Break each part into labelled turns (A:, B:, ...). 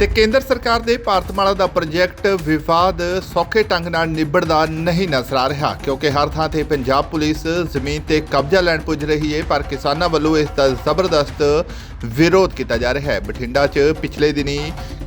A: ਤੇ ਕੇਂਦਰ ਸਰਕਾਰ ਦੇ ਭਾਰਤਮਾਲਾ ਦਾ ਪ੍ਰੋਜੈਕਟ ਵਿਵਾਦ ਸੌਖੇ ਢੰਗ ਨਾਲ ਨਿਬੜਦਾ ਨਹੀਂ ਨਜ਼ਰ ਆ ਰਿਹਾ, ਕਿਉਂਕਿ ਹਰ ਥਾਂ ਤੇ ਪੰਜਾਬ ਪੁਲਿਸ ਜ਼ਮੀਨ ਤੇ ਕਬਜ਼ਾ ਲੈਣ ਪੁੱਜ ਰਹੀ ਹੈ ਪਰ ਕਿਸਾਨਾਂ ਵੱਲੋਂ ਇਸ ਦਾ ਜ਼ਬਰਦਸਤ ਵਿਰੋਧ ਕੀਤਾ ਜਾ ਰਿਹਾ ਹੈ। ਬਠਿੰਡਾ 'ਚ ਪਿਛਲੇ ਦਿਨੀ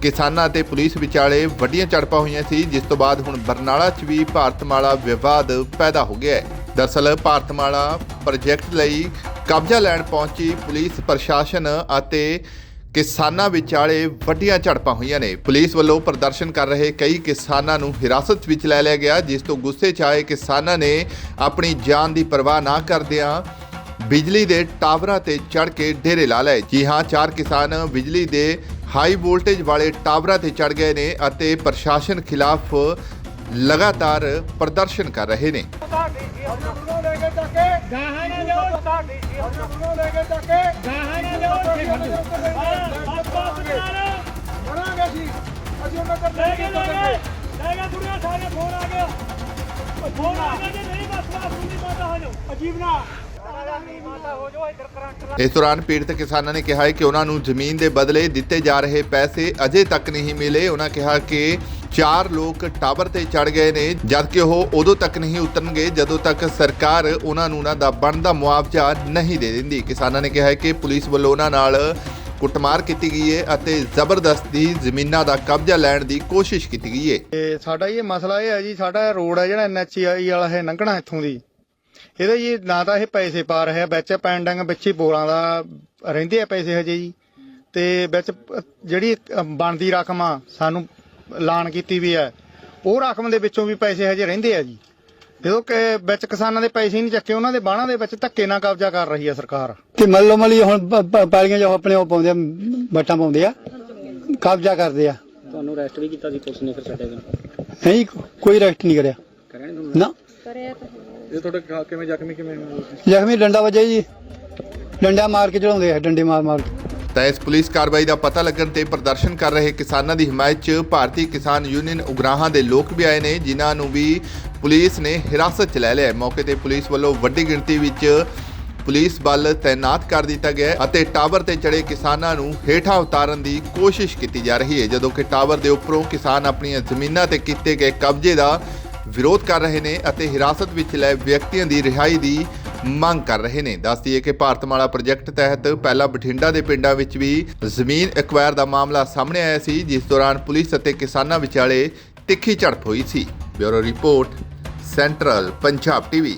A: ਕਿਸਾਨਾਂ ਤੇ ਪੁਲਿਸ ਵਿਚਾਲੇ ਵੱਡੀਆਂ ਝੜਪਾਂ ਹੋਈਆਂ ਸੀ, ਜਿਸ ਤੋਂ ਬਾਅਦ ਹੁਣ ਬਰਨਾਲਾ 'ਚ ਵੀ ਭਾਰਤਮਾਲਾ ਵਿਵਾਦ ਪੈਦਾ ਹੋ ਗਿਆ ਹੈ। ਦਰਅਸਲ ਭਾਰਤਮਾਲਾ ਪ੍ਰੋਜੈਕਟ ਲਈ ਕਬਜ਼ਾ ਲੈਣ ਪਹੁੰਚੀ ਪੁਲਿਸ ਪ੍ਰਸ਼ਾਸਨ ਅਤੇ ਕਿਸਾਨਾਂ ਵਿਚਾਲੇ ਵੱਡੀਆਂ ਝੜਪਾਂ ਹੋਈਆਂ ਨੇ। ਪੁਲਿਸ ਵੱਲੋਂ ਪ੍ਰਦਰਸ਼ਨ ਕਰ ਰਹੇ ਕਈ ਕਿਸਾਨਾਂ ਨੂੰ ਹਿਰਾਸਤ ਵਿੱਚ ਲੈ ਲਿਆ ਗਿਆ, ਜਿਸ ਤੋਂ ਗੁੱਸੇ 'ਚ ਆਏ ਕਿਸਾਨਾਂ ਨੇ ਆਪਣੀ ਜਾਨ ਦੀ ਪਰਵਾਹ ਨਾ ਕਰਦਿਆਂ ਬਿਜਲੀ ਦੇ ਟਾਵਰਾਂ ਤੇ ਚੜ੍ਹ ਕੇ ਡੇਰੇ ਲਾ ਲਏ। ਜੀ ਹਾਂ, ਚਾਰ ਕਿਸਾਨ ਬਿਜਲੀ ਦੇ ਹਾਈ ਵੋਲਟੇਜ ਵਾਲੇ ਟਾਵਰਾਂ ਤੇ ਚੜ੍ਹ ਗਏ ਨੇ ਅਤੇ ਪ੍ਰਸ਼ਾਸਨ ਖਿਲਾਫ ਲਗਾਤਾਰ ਪ੍ਰਦਰਸ਼ਨ ਕਰ ਰਹੇ ਨੇ।
B: ਗਾਹਾਂ ਨਾ ਲਿਓ ਤੁਹਾਡੀ ਜੀ ਲੈ ਕੇ ਟੱਕੇ ਗਾਹਾਂ ਨਾ ਲਿਓ ਮਰਾਂਗੇ ਜੀ ਅਸੀਂ ਉਹਨਾਂ ਤੋਂ
C: ਲੈ ਕੇ ਲੈ ਗਏ ਲੈ ਗਏ ਕੁੜੀਆਂ ਸਾਰੇ ਫੋਨ ਆ ਗਿਆ ਫੋਨ ਆ ਗਿਆ ਜੇ ਨਹੀਂ ਬਸ ਬਾਤ ਨਹੀਂ ਪਤਾ ਹੋ ਜਾਓ। ਅਜੀਬ ਨਾ।
B: ਮਾਤਾ ਹੋ ਜਾਓ ਇੱਧਰ ਕਰੰਟ
A: ਇਸ ਦੌਰਾਨ ਪੀੜਤ ਕਿਸਾਨਾਂ ਨੇ ਕਿਹਾ ਹੈ ਕਿ ਉਹਨਾਂ ਨੂੰ ਜ਼ਮੀਨ ਦੇ ਬਦਲੇ ਦਿੱਤੇ ਜਾ ਰਹੇ ਪੈਸੇ ਅਜੇ ਤੱਕ ਨਹੀਂ ਮਿਲੇ। ਉਹਨਾਂ ਕਿਹਾ ਕਿ ਚਾਰ ਲੋਕ ਟਾਵਰ ਤੇ ਚੜ ਗਏ ਨੇ ਜਦਕਿ ਉਹ ਉਦੋਂ ਤੱਕ ਨਹੀਂ ਉਤਰਨਗੇ ਜਦੋਂ ਤੱਕ ਸਰਕਾਰ ਉਹਨਾਂ ਨੂੰ ਉਹਨਾਂ ਦਾ ਬਣਦਾ ਮੁਆਵਜ਼ਾ ਨਹੀਂ ਦੇ ਦਿੰਦੀ। ਕਿਸਾਨਾਂ ਨੇ ਕਿਹਾ ਹੈ ਕਿ ਪੁਲਿਸ ਵੱਲੋਂ ਉਹਨਾਂ ਨਾਲ ਕੁੱਟਮਾਰ ਕੀਤੀ ਗਈ ਹੈ ਅਤੇ ਜ਼ਬਰਦਸਤੀ ਜ਼ਮੀਨਾਂ ਦਾ ਕਬਜ਼ਾ ਲੈਣ ਦੀ ਕੋਸ਼ਿਸ਼ ਕੀਤੀ ਗਈ ਹੈ।
D: ਤੇ ਸਾਡਾ ਇਹ ਮਸਲਾ ਇਹ ਹੈ ਜੀ, ਸਾਡਾ ਰੋਡ ਹੈ ਜਿਹੜਾ ਐਨਐਚਆਈ ਵਾਲਾ ਹੈ ਲੰਘਣਾ ਇੱਥੋਂ ਦੀ। ਇਹਦੇ ਜੀ ਨਾ ਤਾਂ ਇਹ ਪੈਸੇ ਪਾ ਰਹੇ ਵਿੱਚ ਪੈਂਡਿੰਗ ਵਿੱਚ ਹੀ ਬੋਰਾਂ ਦਾ ਰਹਿੰਦੇ ਆ ਪੈਸੇ ਹਜੇ ਜੀ। ਤੇ ਵਿੱਚ ਪ- ਜਿਹੜੀ ਬਣਦੀ ਰਕਮ ਆ, ਸਾਨੂੰ ਐਲਾਨ ਕੀਤੀ ਵੀ ਹੈ, ਉਹ ਰਕਮ ਦੇ ਵਿੱਚੋਂ ਵੀ ਪੈਸੇ ਹਜੇ ਰਹਿੰਦੇ ਆ ਜੀ। ਜਦੋਂ ਕਿ ਵਿੱਚ ਕਿਸਾਨਾਂ ਦੇ ਪੈਸੇ ਹੀ ਨਹੀਂ ਚੱਕੇ ਉਹਨਾਂ ਦੇ ਬਾਣਾ ਦੇ ਵਿੱਚ ਧੱਕੇ ਨਾਲ ਕਬਜ਼ਾ ਕਰ ਰਹੀ ਹੈ ਸਰਕਾਰ।
E: ਤੇ ਮੱਲੋ ਮੱਲੀ ਹੁਣ ਪ- ਪ- ਪੈਲੀਆਂ ਜੋ ਆਪਣੇ ਉਹ ਪਾਉਂਦੇ ਆ ਬੱਟਾਂ ਪਾਉਂਦੇ ਆ ਕਬਜ਼ਾ ਕਰਦੇ ਆ।
F: ਤੁਹਾਨੂੰ ਅਰੈਸਟ ਵੀ ਕੀਤਾ ਸੀ ਪੁਲਿਸ ਨੇ ਫਿਰ ਛੱਡਿਆ ਗਿਆ
E: ਨਹੀਂ ਕੋਈ ਰੈਸਟ ਨਹੀਂ ਕਰਿਆ।
F: ਕਰਿਆ ਨਾ
D: ਇਹ ਤੁਹਾਡੇ ਕਿਵੇਂ ਜ਼ਖਮੀ ਕਿਵੇਂ
E: ਜ਼ਖਮੀ ਡੰਡਾ ਵਜੇ ਜੀ। ਡੰਡਾ ਮਾਰ ਕੇ ਚੜਾਉਂਦੇ ਆ ਡੰਡੇ ਮਾਰ ਮਾਰ ਕੇ।
A: ਤਾਂ ਇਸ ਪੁਲਿਸ ਕਾਰਵਾਈ ਦਾ ਪਤਾ ਲੱਗਣ ਤੇ ਪ੍ਰਦਰਸ਼ਨ ਕਰ ਰਹੇ ਕਿਸਾਨਾਂ ਦੀ ਹਮਾਇਤ 'ਚ ਭਾਰਤੀ ਕਿਸਾਨ ਯੂਨੀਅਨ ਉਗਰਾਹਾਂ ਦੇ ਲੋਕ ਵੀ ਆਏ ਨੇ, ਜਿਨ੍ਹਾਂ ਨੂੰ ਵੀ ਪੁਲਿਸ ਨੇ ਹਿਰਾਸਤ 'ਚ ਲੈ ਲਿਆ ਮੌਕੇ ਤੇ ਪੁਲਿਸ ਵੱਲੋਂ ਵੱਡੀ ਗਿਣਤੀ ਵਿੱਚ ਪੁਲਿਸ ਬਲ ਤਾਇਨਾਤ ਕਰ ਦਿੱਤਾ ਗਿਆ ਅਤੇ ਟਾਵਰ ਤੇ ਚੜੇ ਕਿਸਾਨਾਂ ਨੂੰ ਹੇਠਾਂ ਉਤਾਰਨ ਦੀ ਕੋਸ਼ਿਸ਼ ਕੀਤੀ ਜਾ ਰਹੀ ਹੈ। ਜਦੋਂ ਕਿ ਟਾਵਰ ਦੇ ਉੱਪਰੋਂ ਕਿਸਾਨ ਆਪਣੀਆਂ ਜ਼ਮੀਨਾਂ ਤੇ ਕੀਤੇ ਗਏ ਕਬਜ਼ੇ ਦਾ ਵਿਰੋਧ ਕਰ ਰਹੇ ਨੇ ਅਤੇ ਹਿਰਾਸਤ ਵਿੱਚ ਲਏ ਵਿਅਕਤੀਆਂ ਦੀ ਰਿਹਾਈ ਦੀ ਮੰਗ ਕਰ ਰਹੇ ਨੇ। ਦੱਸ ਦਈਏ ਕਿ ਭਾਰਤਮਾਲਾ ਪ੍ਰੋਜੈਕਟ ਤਹਿਤ ਪਹਿਲਾਂ ਬਠਿੰਡਾ ਦੇ ਪਿੰਡਾਂ ਵਿੱਚ ਵੀ ਜ਼ਮੀਨ ਐਕਵਾਇਰ ਦਾ ਮਾਮਲਾ ਸਾਹਮਣੇ ਆਇਆ ਸੀ, ਜਿਸ ਦੌਰਾਨ ਪੁਲਿਸ ਅਤੇ ਕਿਸਾਨਾਂ ਵਿਚਾਲੇ ਤਿੱਖੀ ਝੜਪ ਹੋਈ ਸੀ। Bureau report, central Punjab TV.